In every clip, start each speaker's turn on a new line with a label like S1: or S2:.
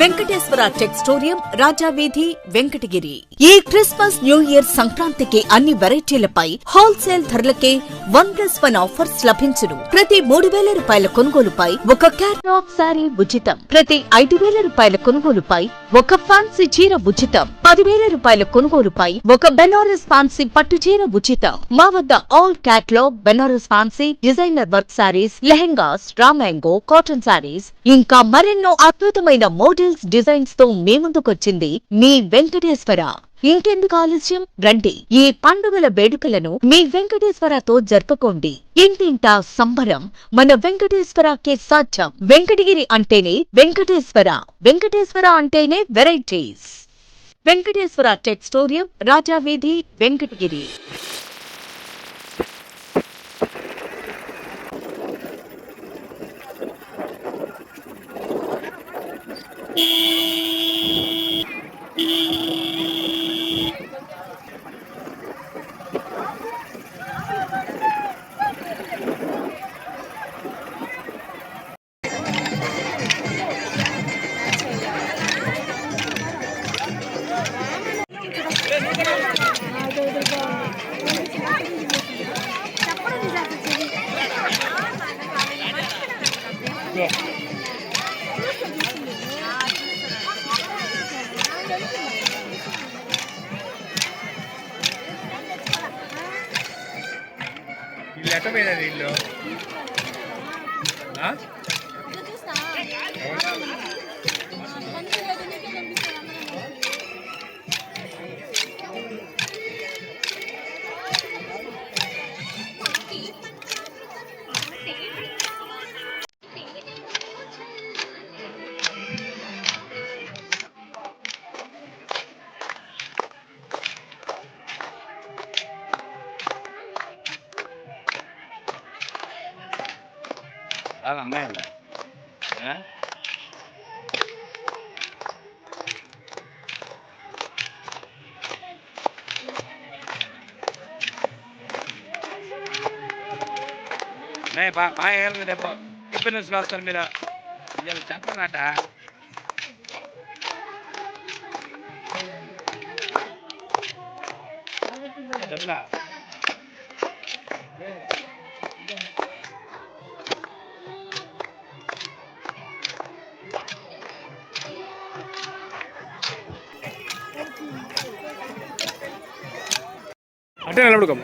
S1: Venkateswara Textorium Rajaveedhi Venkatagiri. ఈ Christmas new year సంక్రాంతికి అన్ని వెరైటీలపై హోల్సేల్ ధరలకే వన్ ప్లస్ వన్ ఆఫర్స్ లభించును. ప్రతి మూడు వేల రూపాయల కొనుగోలుపై ఒక క్యాటాక్ సారీ ఉచితం. ప్రతి ఐదు వేల రూపాయల కొనుగోలుపై ఒక ఫ్యాన్సీ చీర ఉచితం. పదివేల రూపాయల కొనుగోలుపై ఒక బెనారస్ ఫ్యాన్సీ పట్టు చీర ఉచితం. మా వద్ద all catalogue Banaras fancy designer work sarees lehengas రామాంగో cotton saris ఇంకా మరెన్నో అద్భుతమైన డీటెయిల్స్ డిజైన్స్తో మీ ముందుకొచ్చింది మీ వెంకటేశ్వర. ఇంకెందుకు ఆలస్యం? రండి. ఈ పండుగల వేడుకలను మీ వెంకటేశ్వరతో జరుపుకోండి. ఇంటింటా సంబరం. మన వెంకటేశ్వరకే సాధ్యం వెంకటగిరి అంటేనే వెంకటేశ్వర. వెంకటేశ్వర అంటేనే వెరైటీస్. వెంకటేశ్వర టెక్స్టోరియం రాజావీధి వెంకటగిరి.
S2: వీళ్ళు ఎట్ట పోయినారు వీళ్ళు ఆ?
S3: అలా అమ్మాయిలా నే బా బా ఏళ్ళు రేపు టిఫిన్ వస్తారు మీరు ఇలా చెప్పనట చెప్పలా
S2: అంటే నిలబడుకోమ్మ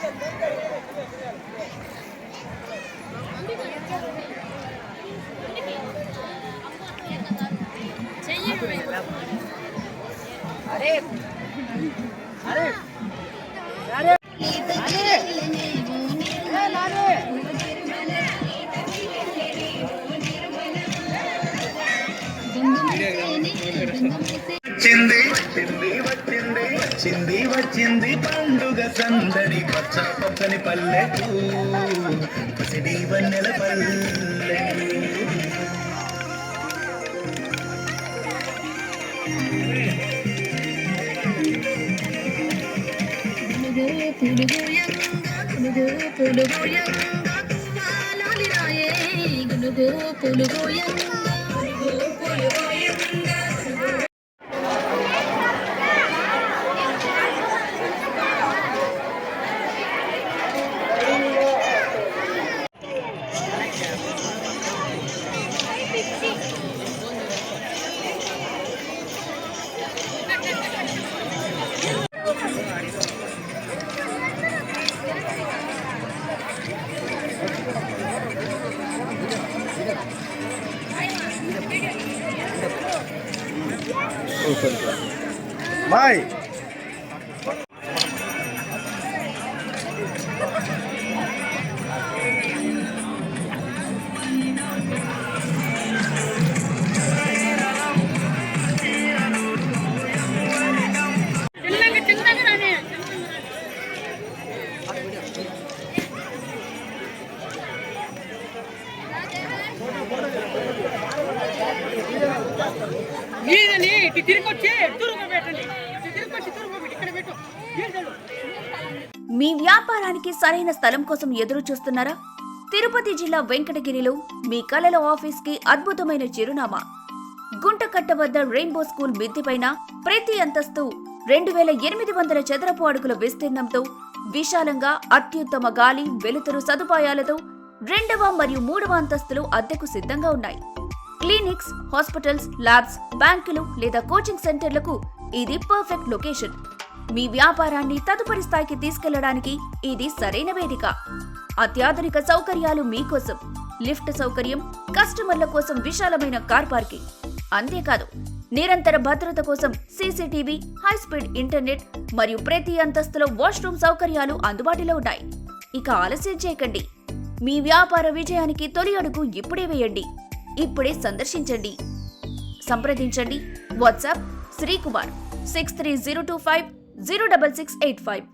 S4: మీ కార్లన్నా
S5: వచ్చింది వచ్చింది వచ్చింది వచ్చింది వచ్చింది పండుగ సందడి పచ్చ పచ్చని పల్లెకు పసిడి వన్నెల పల్లెకు
S4: తిరుగు తిరుగు యంగా
S2: గునుగు పులుగోయంగా తువ్వాలాలి
S6: Vai!
S7: మీ వ్యాపారానికి సరైన స్థలం కోసం ఎదురు చూస్తున్నారా? తిరుపతి జిల్లా వెంకటగిరిలో మీ కలల ఆఫీస్కి అద్భుతమైన చిరునామా. గుంటకట్ట వద్ద రెయిన్బో స్కూల్ మిద్దిపైన ప్రతి అంతస్తు రెండు వేల ఎనిమిది వందల చదరపు అడుగుల విస్తీర్ణంతో విశాలంగా అత్యుత్తమ గాలి వెలుతురు సదుపాయాలతో రెండవ మరియు మూడవ అంతస్తులు అద్దెకు సిద్ధంగా ఉన్నాయి. క్లినిక్స్ హాస్పిటల్స్ ల్యాబ్స్ బ్యాంకులు లేదా కోచింగ్ సెంటర్లకు ఇది పర్ఫెక్ట్ లొకేషన్. మీ వ్యాపారాన్ని తదుపరి స్థాయికి తీసుకెళ్ళడానికి ఇది సరైన వేదిక. అత్యాధునిక సౌకర్యాలు మీకోసం. లిఫ్ట్ సౌకర్యం కస్టమర్ల కోసం విశాలమైన కార్ పార్కింగ్. అంతేకాదు నిరంతర భద్రత కోసం సీసీటీవీ హై స్పీడ్ ఇంటర్నెట్ మరియు ప్రతి అంతస్తులో వాష్రూమ్ సౌకర్యాలు అందుబాటులో ఉన్నాయి. ఇక ఆలస్యం చేయకండి. మీ వ్యాపార విజయానికి తొలి అడుగు ఇప్పుడే వేయండి. ఇప్పుడే సందర్శించండి. సంప్రదించండి. WhatsApp Srikumar six three zero two five zero double six eight five